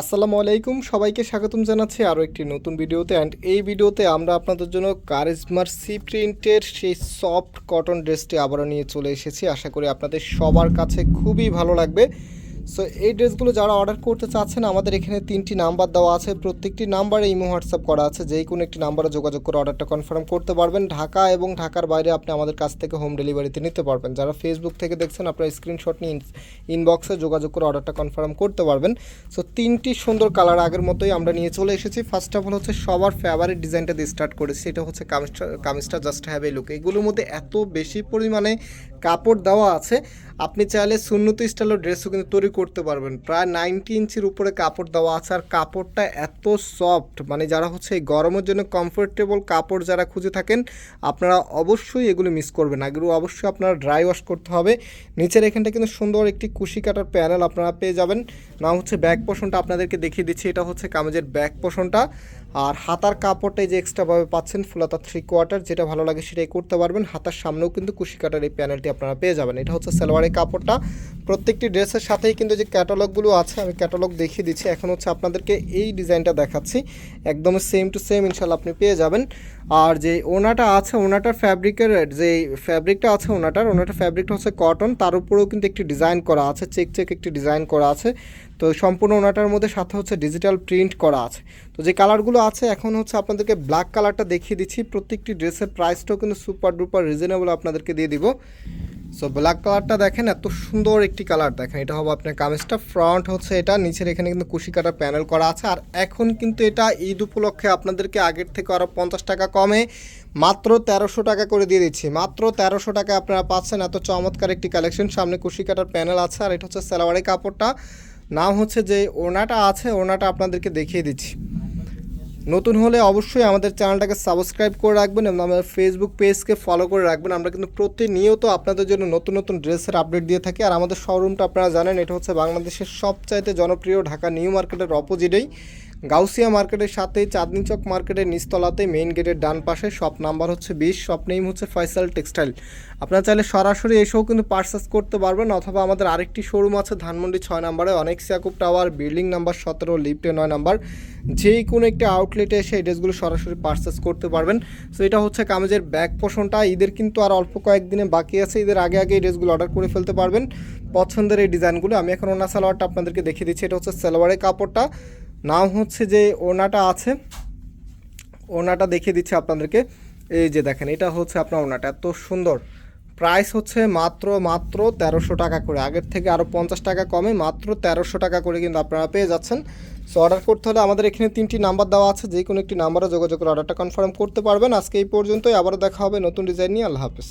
আসসালামু আলাইকুম, সবাইকে স্বাগতম জানাচ্ছি আরও একটি নতুন ভিডিওতে অ্যান্ড এই ভিডিওতে আমরা আপনাদের জন্য কারিজমার সি প্রিন্টের সেই সফট কটন ড্রেসটি আবারও নিয়ে চলে এসেছি। আশা করি আপনাদের সবার কাছে খুবই ভালো লাগবে। সো এই ড্রেসগুলো যারা অর্ডার করতে চাচ্ছেন, আমাদের এখানে তিনটি নাম্বার দেওয়া আছে। প্রত্যেকটি নাম্বারে ইমো হোয়াটসঅ্যাপ করা আছে। যেই কোনো একটি নাম্বারে যোগাযোগ করে অর্ডারটা কনফার্ম করতে পারবেন। ঢাকা এবং ঢাকার বাইরে আপনি আমাদের কাছ থেকে হোম ডেলিভারিতে নিতে পারবেন। যারা ফেসবুক থেকে দেখছেন, আপনারা স্ক্রিনশট নিয়ে ইনবক্সে যোগাযোগ করে অর্ডারটা কনফার্ম করতে পারবেন। সো তিনটি সুন্দর কালার আগের মতোই আমরা নিয়ে চলে এসেছি। ফার্স্ট অফ অল হচ্ছে সবার ফেভারিট ডিজাইনটা দিয়ে স্টার্ট করেছি। এটা হচ্ছে কামিজটা কামিজটা জাস্ট হ্যাভ এ লুক এগুলোর মধ্যে এত বেশি পরিমাণে কাপড় দেওয়া আছে। আপনি চাইলে সুন্নত স্টাইলের ড্রেসও কিন্তু তৈরি করতে পারবেন। প্রায় নাইনটি ইঞ্চির উপরে কাপড় দেওয়া আছে আর কাপড়টা এত সফট মানে যারা হচ্ছে এই গরমের জন্য কমফোর্টেবল কাপড় যারা খুঁজে থাকেন, আপনারা অবশ্যই এগুলো মিস করবেন। এগুলো অবশ্যই আপনারা ড্রাই ওয়াশ করতে হবে। নিচের এখানটা কিন্তু সুন্দর একটি কুশি কাটার প্যানেল আপনারা পেয়ে যাবেন। না হচ্ছে ব্যাক পোষণটা আপনাদেরকে দেখিয়ে দিচ্ছি, এটা হচ্ছে কামেজের ব্যাক পোষণটা আর হাতার কাপড়টা যে এক্সট্রাভাবে পাচ্ছেন ফুলাতা থ্রি কোয়ার্টার যেটা ভালো লাগে সেটাই করতে পারবেন। হাতার সামনেও কিন্তু কুশি কাটার এই প্যানেলটি আপনারা পেয়ে যাবেন। এটা হচ্ছে সালোয়ারের কাপড়টা। প্রত্যেকটি ড্রেসের সাথেই কিন্তু যে ক্যাটালগুলো আছে, আমি ক্যাটালগ দেখিয়ে দিচ্ছি। এখন হচ্ছে আপনাদেরকে এই ডিজাইনটা দেখাচ্ছি। একদম সেম টু সেম ইনশাল্লাহ আপনি পেয়ে যাবেন। আর যে ওনাটা আছে, ওনাটার ফ্যাব্রিকের যে ফ্যাব্রিকটা আছে ওনাটার ওনাটার ফ্যাব্রিকটা হচ্ছে কটন তার উপরেও কিন্তু একটি ডিজাইন করা আছে চেক চেক একটি ডিজাইন করা আছে। তো সম্পূর্ণ ওনাটার মধ্যে সাথে হচ্ছে ডিজিটাল প্রিন্ট করা আছে। তো যে কালারগুলো আছে, এখন হচ্ছে আপনাদেরকে ব্ল্যাক কালারটা দেখিয়ে দিচ্ছি। প্রত্যেকটি ড্রেসের প্রাইসটাও কিন্তু সুপার ডুপার রিজনেবল আপনাদেরকে দিয়ে দিব। সো ব্ল্যাক কালারটা দেখেন, এত সুন্দর একটি কালার দেখেন। এটা হবে আপনার কামিজটা। ফ্রন্ট হচ্ছে এটা, নিচের এখানে কিন্তু কুশি কাটার প্যানেল করা আছে। আর এখন কিন্তু এটা ঈদ উপলক্ষে আপনাদেরকে আগের থেকে আরও পঞ্চাশ টাকা কমে মাত্র তেরোশো টাকা করে দিয়ে দিচ্ছি। মাত্র তেরোশো টাকা আপনারা পাচ্ছেন। এত চমৎকার একটি কালেকশন সামনে কুশি কাটার প্যানেল আছে আর এটা হচ্ছে সালোয়ারের কাপড়টা। নাম হচ্ছে যে ওনাটা আছে ওনাটা আপনাদেরকে দেখিয়ে দিচ্ছি। নতুন হলে অবশ্যই আমাদের চ্যানেলটাকে সাবস্ক্রাইব করে রাখবেন এবং আমাদের ফেসবুক পেজকে ফলো করে রাখবেন। আমরা কিন্তু প্রতিনিয়ত আপনাদের জন্য নতুন নতুন ড্রেসের আপডেট দিয়ে থাকি। আর আমাদের শোরুমটা আপনারা জানেন, এটা হচ্ছে বাংলাদেশের সবচাইতে জনপ্রিয় ঢাকা নিউ মার্কেটের অপোজিটেই গাউসিয়া মার্কেটের সাথে চাঁদনি চক মার্কেটের নিচতলাতে মেইন গেটের ডান পাশে শপ নাম্বার হচ্ছে বিশ শপ নেম হচ্ছে ফয়সাল টেক্সটাইল আপনারা চাইলে সরাসরি এসেও কিন্তু পার্সেস করতে পারবেন, অথবা আমাদের আরেকটি শোরুম আছে ধানমন্ডি ছয় নাম্বারে অনেক সিয়াকুব টাওয়ার বিল্ডিং নাম্বার সতেরো লিফটে নয় নাম্বার। যেই কোনো একটি আউটলেটে এসে এই ড্রেসগুলো সরাসরি পার্সেস করতে পারবেন। সো এটা হচ্ছে কামেজের ব্যাক পোষণটা ঈদের কিন্তু আর অল্প কয়েকদিনে বাকি আছে, ঈদের আগে আগে এই ড্রেসগুলো অর্ডার করে ফেলতে পারবেন। পছন্দের এই ডিজাইনগুলো আমি এখন ওনা সালোয়ারটা আপনাদেরকে দেখিয়ে দিচ্ছি। এটা হচ্ছে সালোয়ারের কাপড়টা। নাম হচ্ছে যে ওনাটা আছে। ওনাটা দেখিয়ে দিচ্ছি আপনাদেরকে। এই যে দেখেন, এটা হচ্ছে আপনার ওনাটা এত সুন্দর। প্রাইস হচ্ছে মাত্র মাত্র তেরোশো টাকা করে। আগের থেকে আরও পঞ্চাশ টাকা কমে মাত্র তেরোশো টাকা করে কিন্তু আপনারা পেয়ে যাচ্ছেন। সো অর্ডার করতে হলে আমাদের এখানে তিনটি নাম্বার দেওয়া আছে। যে কোনো একটি নাম্বারে যোগাযোগ করে অর্ডারটা কনফার্ম করতে পারবেন। আজকে এই পর্যন্তই। আবারও দেখা হবে নতুন ডিজাইন নিয়ে। আল্লাহ হাফিজ।